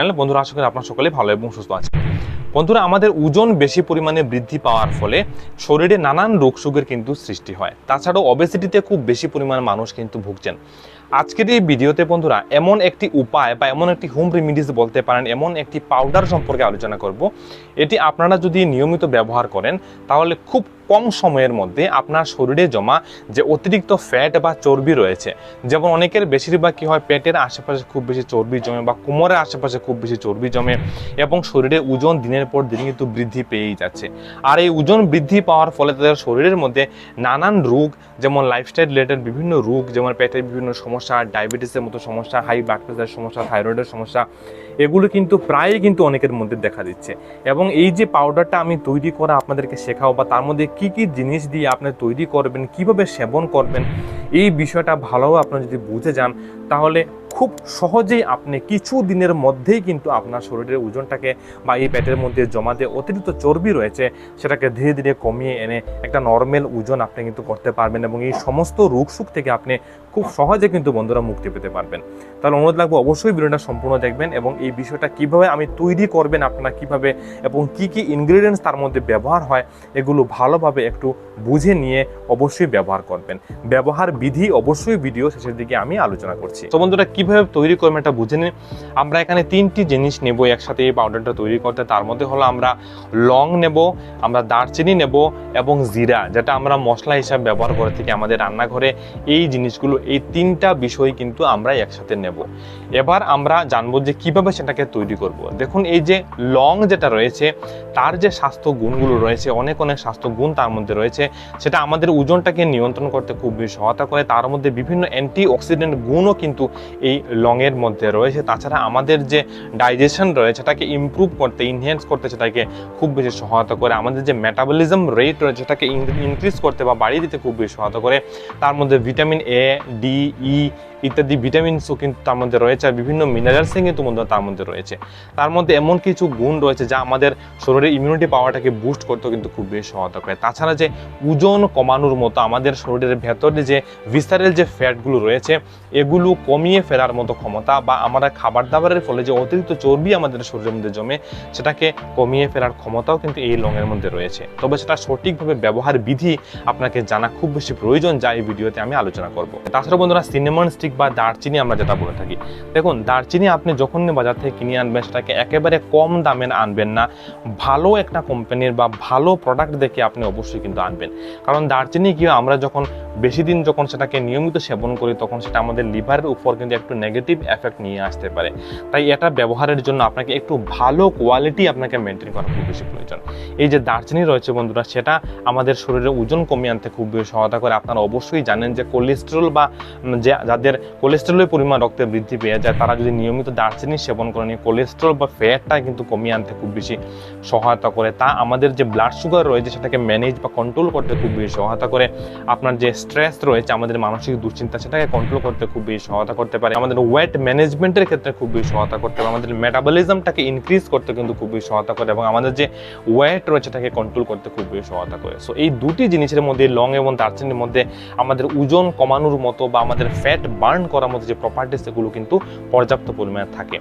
চ্যানেলে বন্ধুরা, আশা করি আপনার সকলে ভালো এবং সুস্থ আছে বন্ধুরা, আমাদের ওজন বেশি পরিমাণে বৃদ্ধি পাওয়ার ফলে শরীরে নানান রোগ সুগের কিন্তু সৃষ্টি হয়। তাছাড়াও অবেসিটিতে খুব বেশি পরিমাণে মানুষ কিন্তু ভুগছেন। আজকের এই ভিডিওতে বন্ধুরা, এমন একটি উপায় বা এমন একটি হোম রেমিডিস বলতে পারেন, এমন একটি পাউডার সম্পর্কে আলোচনা করব। এটি আপনারা যদি নিয়মিত ব্যবহার করেন, তাহলে খুব কম সময়ের মধ্যে আপনার শরীরে জমা যে অতিরিক্ত ফ্যাট বা চর্বি রয়েছে, যেমন অনেকের বেশিরভাগ কী হয়, পেটের আশেপাশে খুব বেশি চর্বি জমে বা কোমরের আশেপাশে খুব বেশি চর্বি জমে এবং শরীরের ওজন দিনের পর দিন কিন্তু বৃদ্ধি পেয়েই যাচ্ছে। আর এই ওজন বৃদ্ধি পাওয়ার ফলে তাদের শরীরের মধ্যে নানান রোগ, যেমন লাইফস্টাইল রিলেটেড বিভিন্ন রোগ, যেমন পেটের বিভিন্ন সমস্যা ডায়াবেটিসের মতো সমস্যা হাই ব্লাড প্রেশারের সমস্যা থাইরয়েডের সমস্যা, এগুলো কিন্তু প্রায়ই কিন্তু অনেকের মধ্যে দেখা দিচ্ছে। এবং এই যে পাউডারটা আমি তৈরি করা আপনাদেরকে শেখাও বা তার মধ্যে কি কি জিনিস দিয়ে আপনি তৈরি করবেন, কীভাবে সেবন করবেন, এই বিষয়টা ভালোভাবে আপনি যদি বুঝে যান, তাহলে খুব সহজেই আপনি কিছু দিনের মধ্যেই কিন্তু আপনার শরীরের ওজনটাকে বা এই পেটের মধ্যে জমা দিয়ে অতিরিক্ত চর্বি রয়েছে, সেটাকে ধীরে ধীরে কমিয়ে এনে একটা নর্মাল ওজন আপনি কিন্তু করতে পারবেন এবং এই সমস্ত রোগ সুখ থেকে আপনি খুব সহজে কিন্তু বন্ধুরা মুক্তি পেতে পারবেন। তাহলে অনুরোধ লাগবে অবশ্যই ভিডিওটা সম্পূর্ণ দেখবেন এবং এই বিষয়টা কীভাবে আমি তৈরি করবেন আপনারা কীভাবে এবং কি কি ইনগ্রিডিয়েন্টস তার মধ্যে ব্যবহার হয়, এগুলো ভালোভাবে একটু বুঝে নিয়ে অবশ্যই ব্যবহার করবেন। ব্যবহার বিধি অবশ্যই ভিডিও শেষের দিকে আমি আলোচনা করছি। তো বন্ধুরা কীভাবে তৈরি করবেন এটা বুঝে নিন আমরা এখানে তিনটি জিনিস নেব একসাথে এই পাউডারটা তৈরি করতে। তার মধ্যে হলো আমরা লং নেব, আমরা দারচিনি নেব এবং জিরা, যেটা আমরা মশলা হিসাবে ব্যবহার করে থাকি আমাদের রান্নাঘরে। এই জিনিসগুলো, এই তিনটা বিষয় কিন্তু আমরা একসাথে নেব। এবার আমরা জানব যে কীভাবে সেটাকে তৈরি করব। দেখুন, এই যে লং যেটা রয়েছে, তার যে স্বাস্থ্য গুণগুলো রয়েছে, অনেক অনেক স্বাস্থ্য গুণ তার মধ্যে রয়েছে, সেটা আমাদের ওজনটাকে নিয়ন্ত্রণ করতে খুব সহায়তা করে। তার মধ্যে বিভিন্ন অ্যান্টি অক্সিডেন্ট গুণও কিন্তু এই লংয়ের মধ্যে রয়েছে। তাছাড়া আমাদের যে ডাইজেশন রয়েছে, সেটাকে ইম্প্রুভ করতে ইনহেন্স করতে সেটাকে খুব বেশি সহায়তা করে। আমাদের যে মেটাবলিজম রেট রয়েছে, সেটাকে ইনক্রিজ করতে বা বাড়িয়ে দিতে খুব বেশি সহায়তা করে। তার মধ্যে ভিটামিন এ ডি ই ইত্যাদি ভিটামিনসও কিন্তু তার মধ্যে রয়েছে আর বিভিন্ন মিনারেলসও কিন্তু তার মধ্যে রয়েছে। তার মধ্যে এমন কিছু গুণ রয়েছে যা আমাদের শরীরের ইমিউনিটি পাওয়ারটাকে বুস্ট করতেও কিন্তু খুব বেশি সহায়তা করে। তাছাড়া যে ওজন কমানোর মতো আমাদের শরীরের ভেতরে যে ভিস্তারের যে ফ্যাটগুলো রয়েছে, এগুলো কমিয়ে ফেলার মতো ক্ষমতা বা আমরা খাবার দাবারের ফলে যে অতিরিক্ত চর্বি আমাদের শরীরের মধ্যে জমে, সেটাকে কমিয়ে ফেলার ক্ষমতাও কিন্তু এই লংয়ের মধ্যে রয়েছে। তবে সেটা সঠিকভাবে ব্যবহার বিধি আপনাকে জানা খুব বেশি প্রয়োজন যা এই ভিডিওতে আমি আলোচনা করব। তাছাড়া বন্ধুরা সিনেমন স্টিক বা দারচিনি আমরা যেটা বলে থাকি। দেখুন, দারচিনি আপনি যখন বাজার থেকে কিনে আনবেন, সেটাকে একেবারে কম দামে আনবেন না। ভালো একটা কোম্পানির বা ভালো প্রোডাক্ট দেখে আপনি অবশ্যই কিন্তু আনবেন। কারণ দারচিনি কি আমরা যখন বেশি দিন যখন সেটাকে নিয়মিত সেবন করি, তখন সেটা আমাদের লিভারের উপর কিন্তু একটু নেগেটিভ এফেক্ট নিয়ে আসতে পারে। তাই এটা ব্যবহারের জন্য আপনাকে একটু ভালো কোয়ালিটি আপনাকে মেনটেন করা খুব বেশি প্রয়োজন। এই যে দারচিনি রয়েছে বন্ধুরা, সেটা আমাদের শরীরে ওজন কমিয়ে আনতে খুব বেশি সহায়তা করে। আপনারা অবশ্যই জানেন যে কোলেস্টেরল বা যে যাদের কোলেস্টেরলের পরিমাণ রক্তে বৃদ্ধি পেয়ে যায়, তারা যদি নিয়মিত দারচিনি সেবন করেন, এই কোলেস্টেরল বা ফ্যাটটা কিন্তু কমিয়ে আনতে খুব বেশি সহায়তা করে। তা আমাদের যে ব্লাড সুগার রয়েছে, সেটাকে ম্যানেজ বা কন্ট্রোল করতে খুব বেশি সহায়তা করে। আপনার যে স্ট্রেস রয়েছে, আমাদের মানসিক দুশ্চিন্তা সেটাকে কন্ট্রোল করতে খুব বেশি সহায়তা করতে পারে। আমাদের ওয়েট ম্যানেজমেন্টের ক্ষেত্রে খুব বেশি সহায়তা করতে পারে। আমাদের মেটাবলিজমটাকে ইনক্রিজ করতে কিন্তু খুব বেশি সহায়তা করে এবং আমাদের যে ওয়েট রয়েছে সেটাকে কন্ট্রোল করতে খুব বেশি সহায়তা করে। সো এই দুটি জিনিসের মধ্যে লং এবং দারচিনির মধ্যে আমাদের ওজন কমানোর মতো বা আমাদের ফ্যাট বার্ন করার মতো যে প্রপার্টিস সেগুলো কিন্তু পর্যাপ্ত পরিমাণে থাকে।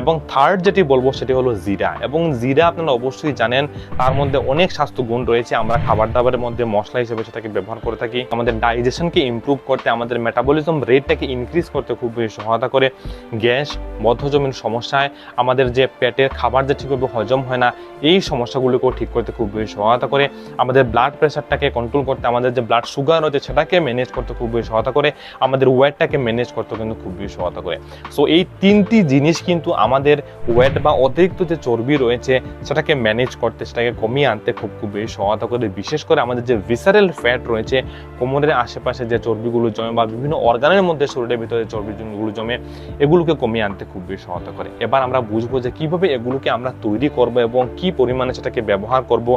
এবং থার্ড যেটি বলব সেটি হলো জিরা। এবং জিরা আপনারা অবশ্যই জানেন, তার মধ্যে অনেক স্বাস্থ্য গুণ রয়েছে। আমরা খাবার দাবারের মধ্যে মশলা হিসেবে সেটাকে ব্যবহার করে থাকি। আমাদের ডাইজেশনকে ইমপ্রুভ করতে, আমাদের মেটাবলিজম রেটটাকে ইনক্রিজ করতে খুব বেশি সহায়তা করে। গ্যাস বদ্ধজমির সমস্যায়, আমাদের যে পেটের খাবার যে ঠিকভাবে হজম হয় না, এই সমস্যাগুলোকেও ঠিক করতে খুব বেশি সহায়তা করে। আমাদের ব্লাড প্রেশারটাকে কন্ট্রোল করতে, আমাদের যে ব্লাড সুগার রয়েছে সেটাকে ম্যানেজ করতে খুব বেশি সহায়তা করে। আমাদের ওয়েটটাকে ম্যানেজ করতে কিন্তু খুব বেশি সহায়তা করে। সো এই তিনটি জিনিস কিন্তু আমাদের ওয়েট বা অতিরিক্ত যে চর্বি রয়েছে, সেটাকে ম্যানেজ করতে, সেটাকে কমিয়ে আনতে খুব খুব বেশি সহায়তা করে। বিশেষ করে আমাদের যে ভিসারেল ফ্যাট রয়েছে, কোমরের আশেপাশে যে চর্বিগুলো জমে বা বিভিন্ন অর্গানের মধ্যে শরীরের ভিতরে চর্বিগুলো জমে, এগুলোকে কমিয়ে আনতে খুব বেশি সহায়তা করে। এবার আমরা বুঝব যে কীভাবে এগুলোকে আমরা তৈরি করব এবং কি পরিমাণে সেটাকে ব্যবহার করব,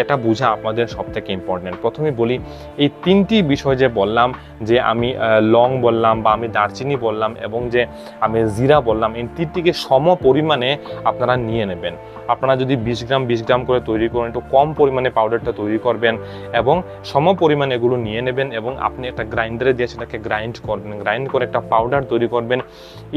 এটা বোঝা আমাদের সব থেকে ইম্পর্টেন্ট প্রথমে বলি, এই তিনটি বিষয় যে বললাম, যে আমি লং বললাম বা আমি দারচিনি বললাম এবং যে আমি জিরা বললাম, এই তিনটিকে সম পরিমাণে আপনারা নিয়ে নেবেন। আপনারা যদি বিশ গ্রাম বিশ গ্রাম করে তৈরি করেন, একটু কম পরিমাণে পাউডারটা তৈরি করবেন এবং সম পরিমাণে এগুলো নিয়ে নেবেন এবং আপনি একটা গ্রাইন্ডারে দিয়ে সেটাকে গ্রাইন্ড করবেন গ্রাইন্ড করে একটা পাউডার তৈরি করবেন।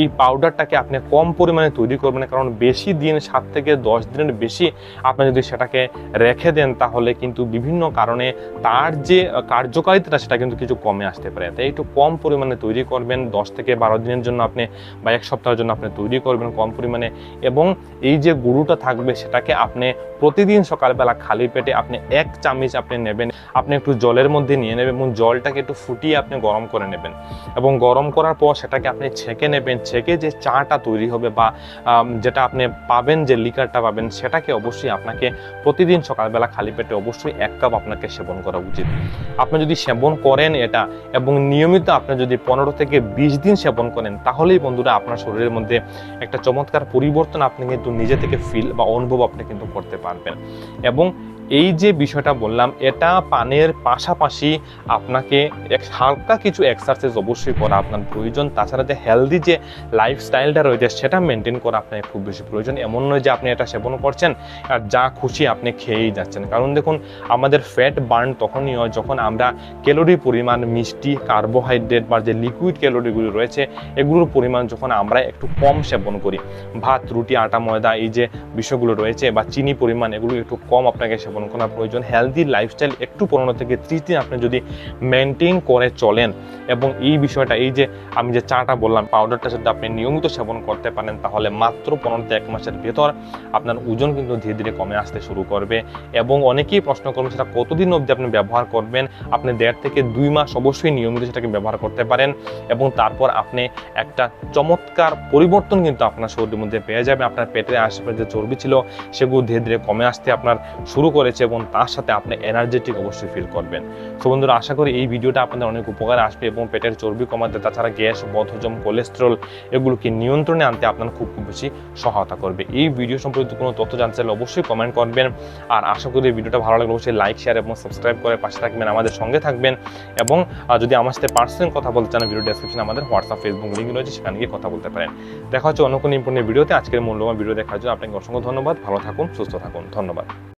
এই পাউডারটাকে আপনি কম পরিমাণে তৈরি করবেন, কারণ বেশি দিন, সাত থেকে দশ দিনের বেশি আপনি যদি সেটাকে রেখে দেন, তাহলে কিন্তু বিভিন্ন কারণে তার যে কার্যকারিতাটা, সেটা কিন্তু কিছু কমে আসতে পারে। তাই একটু কম পরিমাণে তৈরি করবেন, দশ থেকে বারো দিনের জন্য আপনি বা এক সপ্তাহের জন্য আপনি তৈরি করবেন কম পরিমাণে এবং এই যে গুঁড়োটা থাকবে সেটাকে আপনি প্রতিদিন সকালবেলা খালি পেটে আপনি এক চামচ আপনি নেবেন। আপনি একটু জলের মধ্যে নিয়ে নেবেন এবং জলটাকে একটু ফুটিয়ে আপনি গরম করে নেবেন। এবং গরম করার পর সেটাকে আপনি ছেঁকে নেবেন। ছেঁকে যে চাটা তৈরি হবে বা যেটা আপনি পাবেন, যে লিকারটা পাবেন, সেটাকে অবশ্যই আপনাকে প্রতিদিন সকালবেলা খালি পেটে অবশ্যই এক কাপ আপনাকে সেবন করা উচিত। আপনি যদি সেবন করেন এটা এবং নিয়মিত আপনি যদি পনেরো থেকে বিশ দিন সেবন করেন, তাহলেই বন্ধুরা আপনার শরীরের মধ্যে একটা চমৎকার পরিবর্তন আপনি কিন্তু নিজে থেকে ফিল বা অনুভব আপনি কিন্তু করতে পারবেন। এবং এই যে বিষয়টা বললাম, এটা পানের পাশাপাশি আপনাকে হালকা কিছু এক্সারসাইজ অবশ্যই করা আপনার প্রয়োজন। তাছাড়া যে হেলদি যে লাইফস্টাইলটা রয়েছে, সেটা মেনটেন করা আপনার খুব বেশি প্রয়োজন। এমন নয় যে আপনি এটা সেবন করছেন আর যা খুশি আপনি খেয়েই যাচ্ছেন। কারণ দেখুন, আমাদের ফ্যাট বার্ন তখনই হয় যখন আমরা ক্যালোরি পরিমাণ, মিষ্টি কার্বোহাইড্রেট বা যে লিকুইড ক্যালোরিগুলি রয়েছে, এগুলোর পরিমাণ যখন আমরা একটু কম সেবন করি, ভাত, রুটি, আটা, ময়দা, এই যে বিষয়গুলো রয়েছে বা চিনি পরিমাণ, এগুলো একটু কম আপনাকে সেবন করা প্রয়োজন হেলদি লাইফস্টাইল একটু পনেরো থেকে ত্রিশ দিন আপনি যদি মেনটেন করে চলেন এবং এই বিষয়টা, এই যে আমি যে চাটা বললাম পাউডারটা যদি আপনি নিয়মিত সেবন করতে পারেন, তাহলে মাত্র পনেরো এক মাসের ভেতর আপনার ওজন কিন্তু ধীরে ধীরে কমে আসতে শুরু করবে। এবং অনেকেই প্রশ্ন করবেন সেটা কতদিন অবধি আপনি ব্যবহার করবেন? আপনি দেড় থেকে দুই মাস অবশ্যই নিয়মিত সেটাকে ব্যবহার করতে পারেন এবং তারপর আপনি একটা চমৎকার পরিবর্তন কিন্তু আপনার শরীরের মধ্যে পেয়ে যাবে আপনার পেটের আশেপাশে যে চর্বি ছিল, সেগুলো ধীরে ধীরে কমে আসতে আপনার শুরু করেছে এবং তার সাথে আপনি এনার্জেটিক অবশ্যই ফিল করবেন। তো বন্ধুরা, আশা করি এই ভিডিওটা আপনাদের অনেক উপকার আসবে এবং পেটের চর্বি কমাতে, তাছাড়া গ্যাস, বদহজম, কোলেস্টেরল এগুলোকে নিয়ন্ত্রণে আনতে আপনার খুব খুব বেশি সহায়তা করবে। এই ভিডিও সম্পর্কিত কোনো তথ্য জানতে চাইলে অবশ্যই কমেন্ট করবেন। আর আশা করি ভিডিওটা ভালো লাগলে অবশ্যই লাইক শেয়ার এবং সাবস্ক্রাইব করে পাশে থাকবেন, আমাদের সঙ্গে থাকবেন। এবং যদি আমার সাথে পার্সোনাল কথা বলতে চান ভিডিও ডেসক্রিপশনে আমাদের হোয়াটসঅ্যাপ ফেসবুক লিঙ্ক রয়েছে, সেখানে গিয়ে কথা বলতে পারেন। দেখা হচ্ছে অন্য কোনো ইম্পর্টেন্ট ভিডিওতে আজকের মূল্যবান ভিডিও দেখার জন্য আপনাকে অসংখ্য ধন্যবাদ। ভালো থাকুন, সুস্থ থাকুন। ধন্যবাদ।